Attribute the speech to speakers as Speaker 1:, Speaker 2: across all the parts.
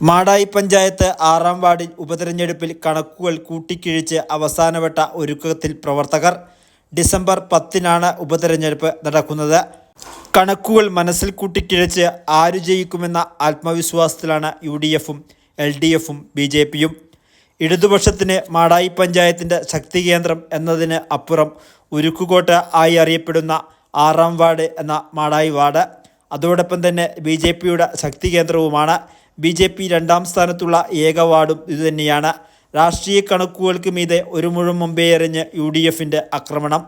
Speaker 1: മാടായി പഞ്ചായത്ത് ആറാം വാർഡിൽ ഉപതെരഞ്ഞെടുപ്പിൽ കണക്കുകൾ കൂട്ടിക്കിഴിച്ച് അവസാനവട്ട ഒരുക്കത്തിൽ പ്രവർത്തകർ ഡിസംബർ പത്തിനാണ് ഉപതെരഞ്ഞെടുപ്പ് നടക്കുന്നത്. കണക്കുകൾ മനസ്സിൽ കൂട്ടിക്കിഴിച്ച് ആരു ജയിക്കുമെന്ന ആത്മവിശ്വാസത്തിലാണ് യു ഡി എഫും എൽ ഡി എഫും ബി ജെ പിയും ഇടതുപക്ഷത്തിന് മാടായി പഞ്ചായത്തിന്റെ ശക്തി കേന്ദ്രം എന്നതിന് അപ്പുറം ഉരുക്കുകോട്ട ആയി അറിയപ്പെടുന്ന ആറാം വാർഡ് എന്ന മാടായി വാർഡ്. അതോടൊപ്പം തന്നെ ബി ജെ പിയുടെ ശക്തി കേന്ദ്രവുമാണ് ബി ജെ പി രണ്ടാം സ്ഥാനത്തുള്ള ഏക വാർഡും ഇതുതന്നെയാണ്. രാഷ്ട്രീയ കണക്കുകൾക്ക് മീതെ ഒരു മുഴുവൻ മുമ്പേ എറിഞ്ഞ് യു ഡി എഫിന്റെ ആക്രമണം.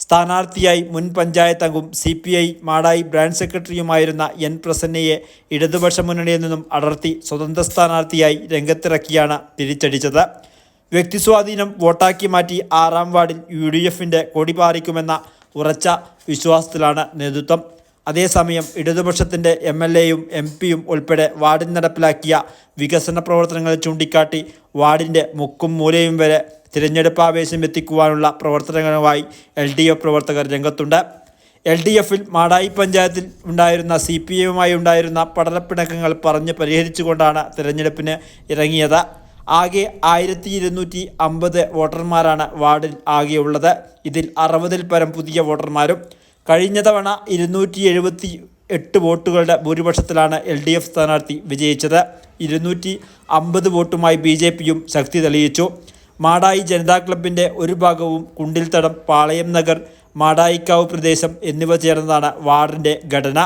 Speaker 1: സ്ഥാനാർത്ഥിയായി മുൻ പഞ്ചായത്ത് അംഗം C P I Madayi branch സെക്രട്ടറിയുമായിരുന്ന N പ്രസന്നയെ ഇടതുപക്ഷ മുന്നണിയിൽ നിന്നും അടർത്തി സ്വതന്ത്ര സ്ഥാനാർത്ഥിയായി രംഗത്തിറക്കിയാണ് തിരിച്ചടിച്ചത്. വ്യക്തിസ്വാധീനം വോട്ടാക്കി മാറ്റി ആറാം വാർഡിൽ യു ഡി എഫിന്റെ കൊടി പാറിക്കുമെന്ന ഉറച്ച വിശ്വാസത്തിലാണ് നേതൃത്വം. അതേസമയം ഇടതുപക്ഷത്തിന്റെ എം എൽ എയും എം പിയും ഉൾപ്പെടെ വാർഡിൽ നടപ്പിലാക്കിയ വികസന പ്രവർത്തനങ്ങൾ ചൂണ്ടിക്കാട്ടി വാർഡിന്റെ മുക്കും മൂലയും വരെ തിരഞ്ഞെടുപ്പ് ആവേശം എത്തിക്കുവാനുള്ള പ്രവർത്തനങ്ങളുമായി എൽ ഡി എഫ് പ്രവർത്തകർ രംഗത്തുണ്ട്. എൽ ഡി എഫിൽ മാടായി പഞ്ചായത്തിൽ ഉണ്ടായിരുന്ന സി പി എമ്മുമായി ഉണ്ടായിരുന്ന പടലപ്പിണക്കങ്ങൾ പറഞ്ഞ് പരിഹരിച്ചുകൊണ്ടാണ് തിരഞ്ഞെടുപ്പിന് ഇറങ്ങിയത്. ആകെ ആയിരത്തി ഇരുന്നൂറ്റി അമ്പത് വോട്ടർമാരാണ് വാർഡിൽ ആകെയുള്ളത്. ഇതിൽ അറുപതിൽ പരം പുതിയ വോട്ടർമാരും കഴിഞ്ഞ തവണ ഇരുന്നൂറ്റി എഴുപത്തി എട്ട് വോട്ടുകളുടെ ഭൂരിപക്ഷത്തിലാണ് എൽ ഡി എഫ് സ്ഥാനാർത്ഥി വിജയിച്ചത്. ഇരുന്നൂറ്റി അമ്പത് വോട്ടുമായി ബി ജെ പിയും ശക്തി തെളിയിച്ചു. മാടായി ജനതാ ക്ലബിന്റെ ഒരു ഭാഗവും കുണ്ടിൽത്തടം പാളയം നഗർ മാടായിക്കാവ് പ്രദേശം എന്നിവ ചേർന്നതാണ് വാർഡിന്റെ ഘടന.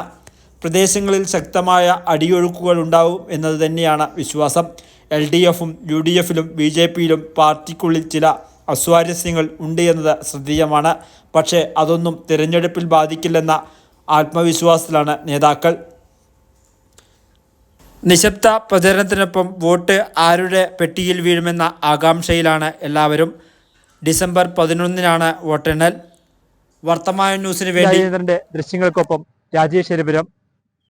Speaker 1: പ്രദേശങ്ങളിൽ ശക്തമായ അടിയൊഴുക്കുകൾ ഉണ്ടാവും എന്നത് തന്നെയാണ് വിശ്വാസം. എൽ ഡി എഫും യു ഡി എഫിലും ബി ജെ പിയിലും പാർട്ടിക്കുള്ളിൽ ചില അസ്വാരസ്യങ്ങൾ ഉണ്ട് എന്നത് ശ്രദ്ധേയമാണ്. പക്ഷേ അതൊന്നും തിരഞ്ഞെടുപ്പിൽ ബാധിക്കില്ലെന്ന ആത്മവിശ്വാസത്തിലാണ് നേതാക്കൾ. നിശബ്ദ പ്രചരണത്തിനൊപ്പം വോട്ട് ആരുടെ പെട്ടിയിൽ വീഴുമെന്ന ആകാംക്ഷയിലാണ് എല്ലാവരും. ഡിസംബർ പതിനൊന്നിനാണ് വോട്ടെണ്ണൽ. വർത്തമാന ന്യൂസിന് വേണ്ടി
Speaker 2: ദൃശ്യങ്ങൾക്കൊപ്പം രാജേഷ് എരിപുരം